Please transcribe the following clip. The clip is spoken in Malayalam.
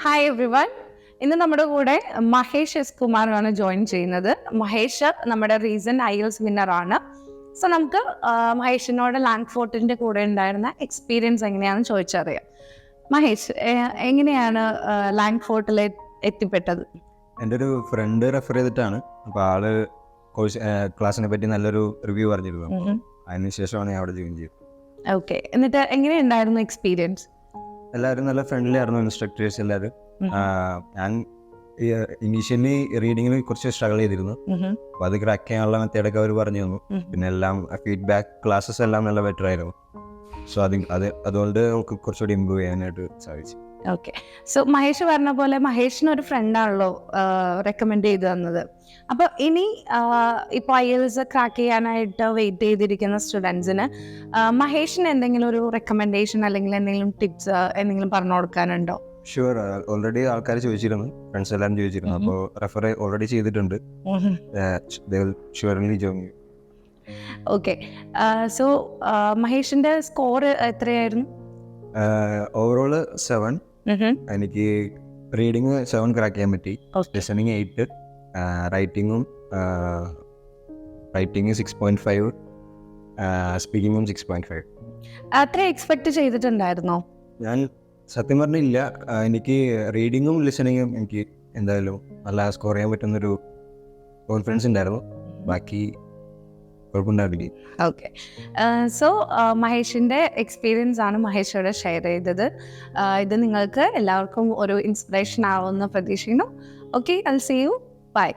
ഹായ് എവ്രിവൺ ഇന്ന് നമ്മുടെ കൂടെ മഹേഷ് എസ് കുമാറാണ് ജോയിൻ ചെയ്യുന്നത്. മഹേഷ് നമ്മുടെ റീസെന്റ് ഐ എൽസ് വിന്നർ ആണ്. സോ നമുക്ക് മഹേഷിനോട് ലാൻഡ് ഫോർട്ടിന്റെ കൂടെ ഉണ്ടായിരുന്ന എക്സ്പീരിയൻസ് എങ്ങനെയാണെന്ന് ചോദിച്ചറിയാം. മഹേഷ് എങ്ങനെയാണ് ലാൻഡ് ഫോർട്ടിൽ എത്തിപ്പെട്ടത്? എന്റെ ഒരു ഫ്രണ്ട് റെഫർ ചെയ്തിട്ടാണ്. അപ്പോൾ ആൾ കോഴ്സ് ക്ലാസ്സിനെ പറ്റി നല്ലൊരു റിവ്യൂ പറഞ്ഞിരുന്നു. അതിനുശേഷമാണ് ഞാൻ അവിടെ ജോയിൻ ചെയ്തത്. ഓക്കെ എന്നിട്ട് എങ്ങനെയുണ്ടായിരുന്നു എക്സ്പീരിയൻസ് എല്ലാവരും നല്ല ഫ്രണ്ട്ലി ആയിരുന്നു ഇൻസ്ട്രക്ടേഴ്സ് എല്ലാവരും. ഞാൻ ഇനീഷ്യലി റീഡിങ്ങിൽ കുറച്ച് സ്ട്രഗിൾ ചെയ്തിരുന്നു. അപ്പൊ അത് ക്രാക്ക് ചെയ്യാനുള്ള മെത്തേഡൊക്കെ അവർ പറഞ്ഞു തന്നു. പിന്നെ എല്ലാം ഫീഡ്ബാക്ക് ക്ലാസ്സസ് എല്ലാം നല്ല ബെറ്റർ ആയിരുന്നു. സോ അത് അത് അതുകൊണ്ട് നമുക്ക് കുറച്ചുകൂടി ഇമ്പ്രൂവ് ചെയ്യാനായിട്ട് സാധിച്ചു. ഓക്കെ സോ മഹേഷ് പറഞ്ഞ പോലെ മഹേഷിന് ഒരു ഫ്രണ്ടാണല്ലോ റെക്കമെൻഡ് ചെയ്തു തന്നത്. അപ്പൊ ഇനി ഇപ്പോൾ ഐ എൽസ് ക്രാക്ക് ചെയ്യാനായിട്ട് വെയിറ്റ് ചെയ്തിരിക്കുന്ന സ്റ്റുഡൻസിന് മഹേഷിന് എന്തെങ്കിലും ഒരു റെക്കമെൻഡേഷൻ അല്ലെങ്കിൽ എന്തെങ്കിലും ടിപ്സ് എന്തെങ്കിലും പറഞ്ഞു കൊടുക്കാനുണ്ടോ? ഷുവർ ഓൾറെഡി ആൾക്കാർ ചോദിച്ചിരുന്നു. ഫ്രണ്ട്സ് എല്ലാവരും ചോദിച്ചിരുന്നു. അപ്പോൾ റെഫർ ഓൾറെഡി ചെയ്തിട്ടുണ്ട്. ഷുവർലി ജോയിൻ ഓക്കെ സോ മഹേഷിന്റെ സ്കോർ എത്രയായിരുന്നു? ഓവറോൾ സെവൻ എനിക്ക് റീഡിങ് സെവൻ ക്രാക്ക് ചെയ്യാൻ പറ്റി. ലിസണിങ് എയ്റ്റ് റൈറ്റിങ്ങും റൈറ്റിംഗ് സിക്സ് പോയിന്റ് ഫൈവ് സ്പീക്കിങ്ങും സിക്സ് പോയിന്റ് ഫൈവ് അത്ര എക്സ്പെക്ട് ചെയ്തിട്ടുണ്ടായിരുന്നോ? ഞാൻ സത്യം പറഞ്ഞില്ല. എനിക്ക് റീഡിങ്ങും ലിസണിങ്ങും എനിക്ക് എന്തായാലും നല്ല സ്കോർ ചെയ്യാൻ പറ്റുന്നൊരു കോൺഫിഡൻസ് ഉണ്ടായിരുന്നു. ബാക്കി കുഴപ്പമുണ്ടാവില്ല. ഓക്കെ. സോ മഹേഷിന്റെ എക്സ്പീരിയൻസ് ആണ് മഹേഷോടെ ഷെയർ ചെയ്തത്. ഇത് നിങ്ങൾക്ക് എല്ലാവർക്കും ഒരു ഇൻസ്പിറേഷൻ ആവുമെന്ന് പ്രതീക്ഷിക്കുന്നു. Okay I see you bye